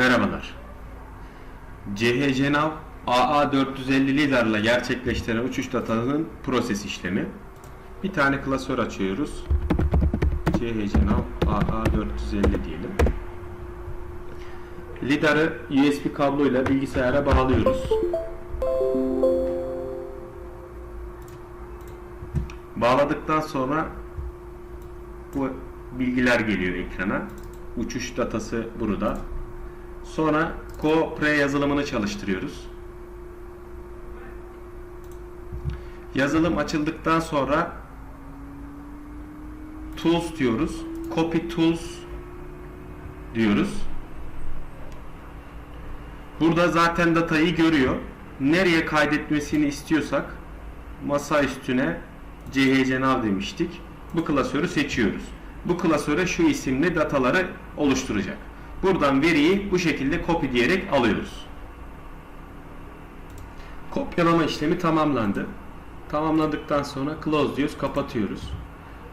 Merhabalar. CHCNAV AA450 lidarla gerçekleştirilen uçuş datanın proses işlemi. Bir tane klasör açıyoruz. CHCNAV AA450 diyelim. Lidarı USB kabloyla bilgisayara bağlıyoruz. Bağladıktan sonra bu bilgiler geliyor ekrana. Uçuş datası burada. Sonra Go Pre yazılımını çalıştırıyoruz. Yazılım açıldıktan sonra Tools diyoruz. Copy Tools diyoruz. Burada zaten datayı görüyor. Nereye kaydetmesini istiyorsak masa üstüne CHC demiştik. Bu klasörü seçiyoruz. Bu klasöre şu isimli dataları oluşturacak. Buradan veriyi bu şekilde copy diyerek alıyoruz. Kopyalama işlemi tamamlandı. Tamamladıktan sonra close diyoruz, kapatıyoruz.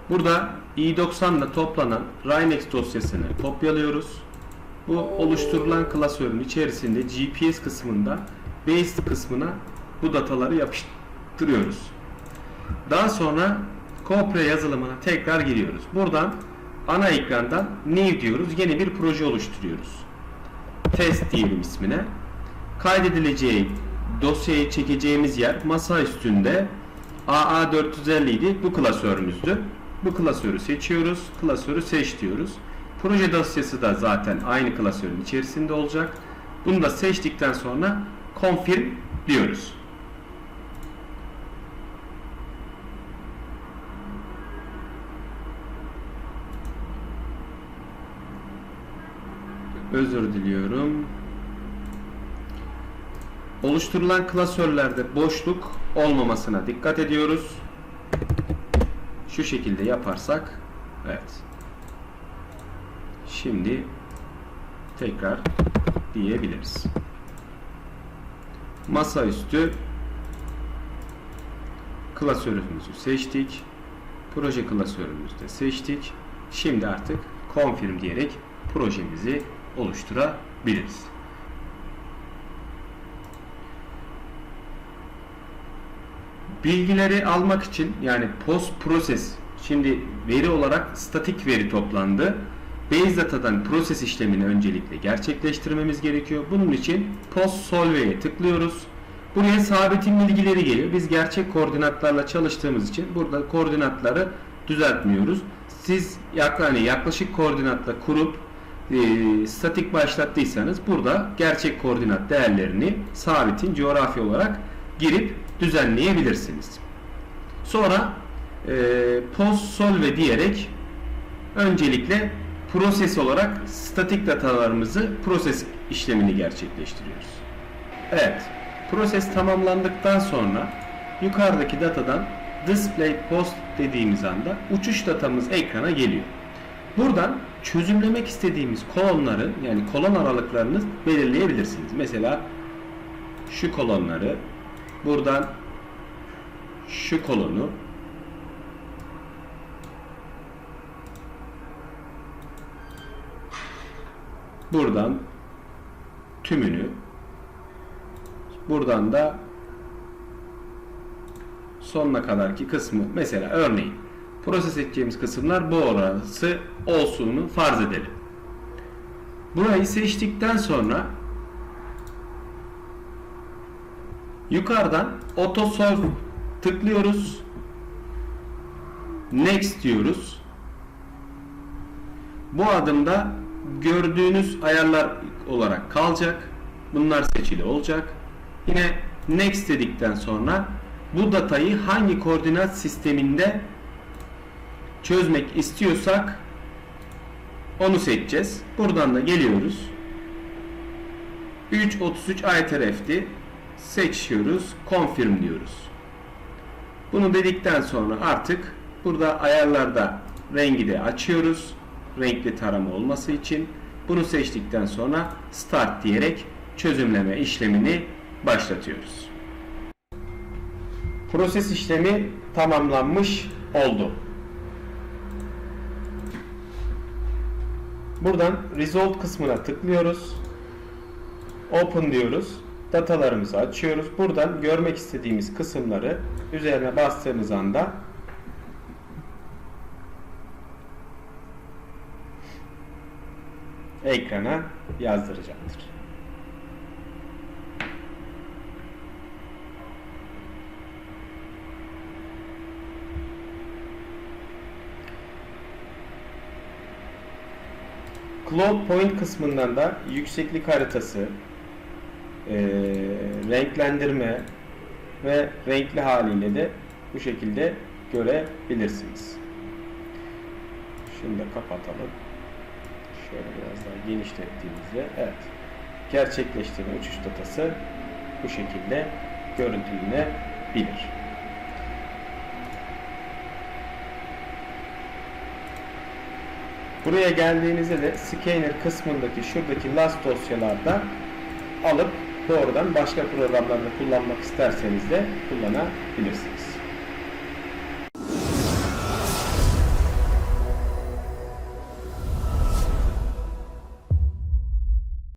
Burada i90 ile toplanan Rhinex dosyasını kopyalıyoruz. Bu oluşturulan klasörün içerisinde GPS kısmında base kısmına bu dataları yapıştırıyoruz. Daha sonra Copre yazılımına tekrar giriyoruz. Buradan ana ekrandan new diyoruz. Yeni bir proje oluşturuyoruz. Test diyelim ismine. Kaydedileceği dosyayı çekeceğimiz yer masa üstünde AA450 idi. Bu klasörümüzdü. Bu klasörü seçiyoruz. Klasörü seç diyoruz. Proje dosyası da zaten aynı klasörün içerisinde olacak. Bunu da seçtikten sonra confirm diyoruz. Özür diliyorum. Oluşturulan klasörlerde boşluk olmamasına dikkat ediyoruz. Şu şekilde yaparsak evet. Şimdi tekrar diyebiliriz. Masaüstü klasörümüzü seçtik. Proje klasörümüzü de seçtik. Şimdi artık confirm diyerek projemizi oluşturabiliriz. Bilgileri almak için yani post proses şimdi veri olarak statik veri toplandı. Base Data'dan proses işlemini öncelikle gerçekleştirmemiz gerekiyor. Bunun için Post Solve'ye tıklıyoruz. Buraya sabitin bilgileri geliyor. Biz gerçek koordinatlarla çalıştığımız için burada koordinatları düzeltmiyoruz. Siz yani yaklaşık koordinatla kurup e, statik başlattıysanız burada gerçek koordinat değerlerini sabitin coğrafi olarak girip düzenleyebilirsiniz. Sonra e, post solve diyerek öncelikle proses olarak statik datalarımızı proses işlemini gerçekleştiriyoruz. Evet, proses tamamlandıktan sonra yukarıdaki datadan display post dediğimiz anda uçuş datamız ekrana geliyor. Buradan çözümlemek istediğimiz kolonların yani kolon aralıklarını belirleyebilirsiniz. Mesela şu kolonları buradan şu kolonu buradan tümünü buradan da sonuna kadarki kısmı mesela örneğin proses edeceğimiz kısımlar bu orası olsununu farz edelim. Burayı seçtikten sonra yukarıdan auto solve tıklıyoruz. Next diyoruz. Bu adımda gördüğünüz ayarlar olarak kalacak. Bunlar seçili olacak. Yine next dedikten sonra bu datayı hangi koordinat sisteminde çözmek istiyorsak onu seçeceğiz. Buradan da geliyoruz. 3.33 ITRF'ti. Seçiyoruz. Confirm diyoruz. Bunu dedikten sonra artık burada ayarlarda rengi de açıyoruz. Renkli tarama olması için. Bunu seçtikten sonra start diyerek çözümleme işlemini başlatıyoruz. Proses işlemi tamamlanmış oldu. Buradan Result kısmına tıklıyoruz. Open diyoruz. Datalarımızı açıyoruz. Buradan görmek istediğimiz kısımları üzerine bastığımız anda ekrana yazdıracaktır. Cloud Point kısmından da yükseklik haritası, eee, renklendirme ve renkli haliyle de bu şekilde görebilirsiniz. Da kapatalım. Şöyle biraz daha genişlettiğimizde evet gerçekleştirme uçuş datası bu şekilde görüntülenebilir. Buraya geldiğinizde de scanner kısmındaki şuradaki last dosyalarda alıp doğrudan başka programlarda kullanmak isterseniz de kullanabilirsiniz.